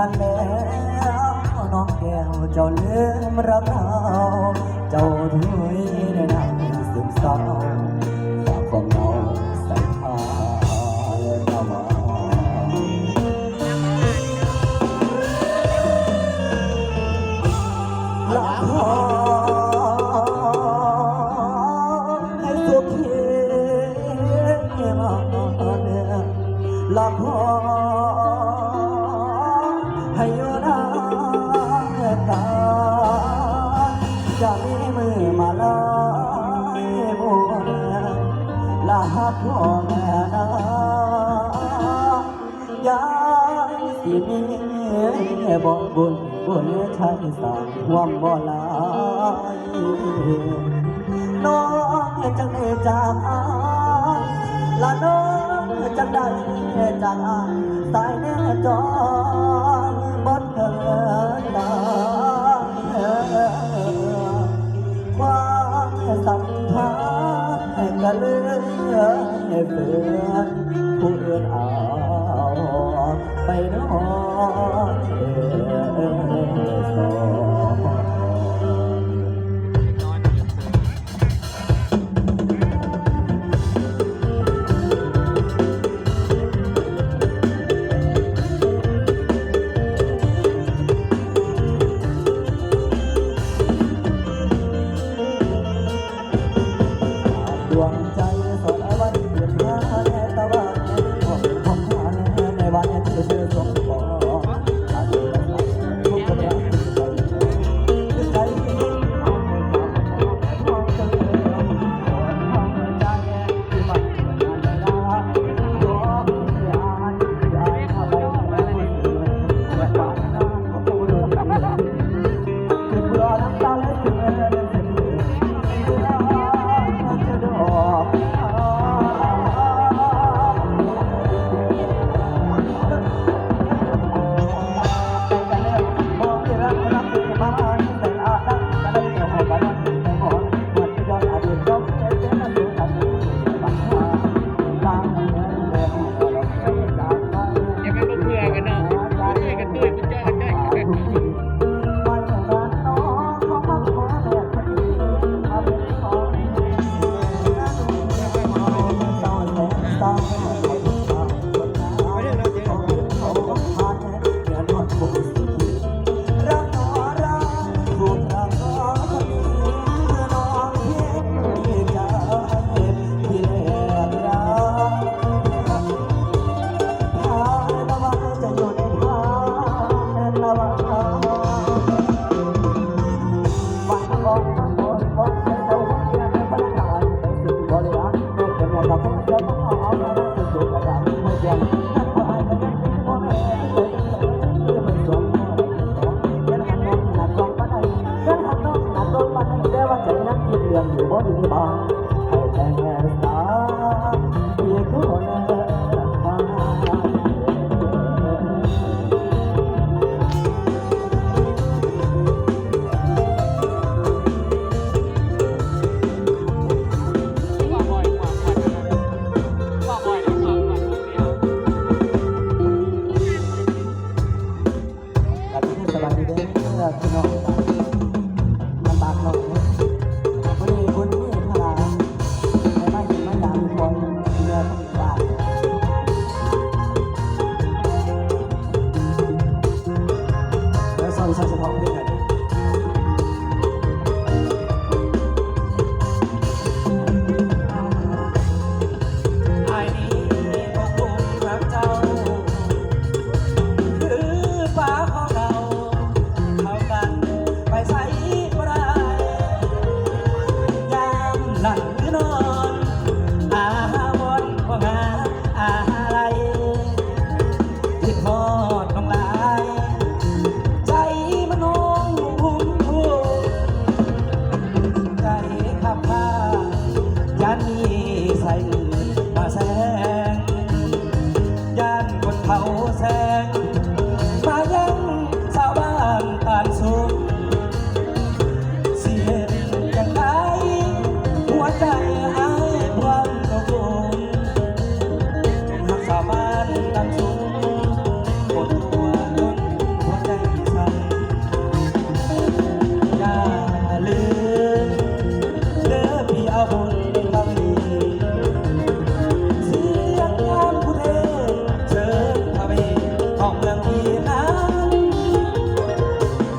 านแล้วน้องแก้วเจ้าลืมรักเราเจ้าด้วยในน้ำซึมเศร้าฝากความเหงาใส่ผ้าเข้ามาละหอมให้สุดเพียงละหอม จะมีมือมาลายบุญลาพ่อแม่นะยายสิมีบ่บุญบุญใช้สร้งความบ่ลายน้องจังได้จากอาละน้องจังได้จากอาตายแน่จอนบ่เธอ เลือเฟือผู้อื่นเอาไปนอนเอออง รักเลื่อนอยู่บนบาอให้แต่งงานสา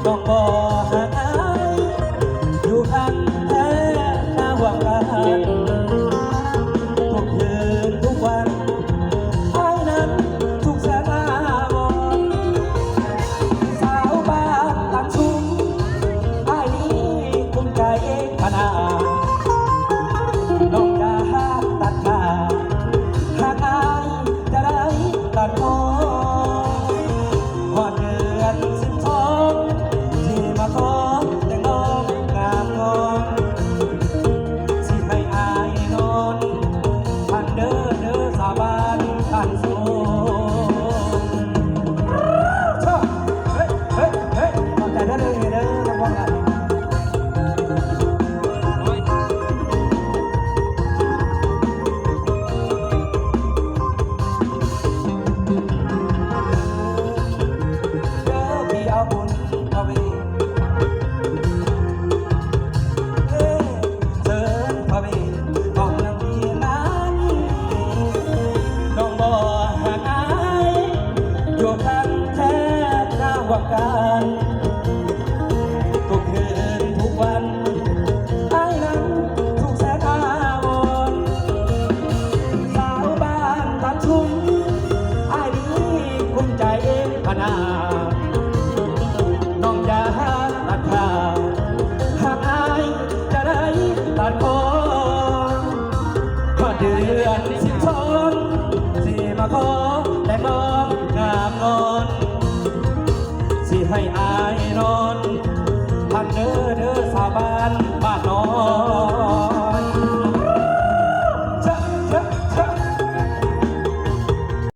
ต้องบอกหายอยู่ห่างแท้ข้าหวังันทุกคืนทุกวันไอ้นั้นทุกสนามสาวบ้านตามชุมไอ้นี้คุณกายเองพนาน้องกาตัดขาหากไอจะได้ตัดคอหอดื่น แค่หน้าวการทุกคืนทุกวันไอ้นั้นถูกแสนอาวรสาวบ้านตัดชุมไอ้นี้คุ้มใจขนาดน้ ให้อายนอ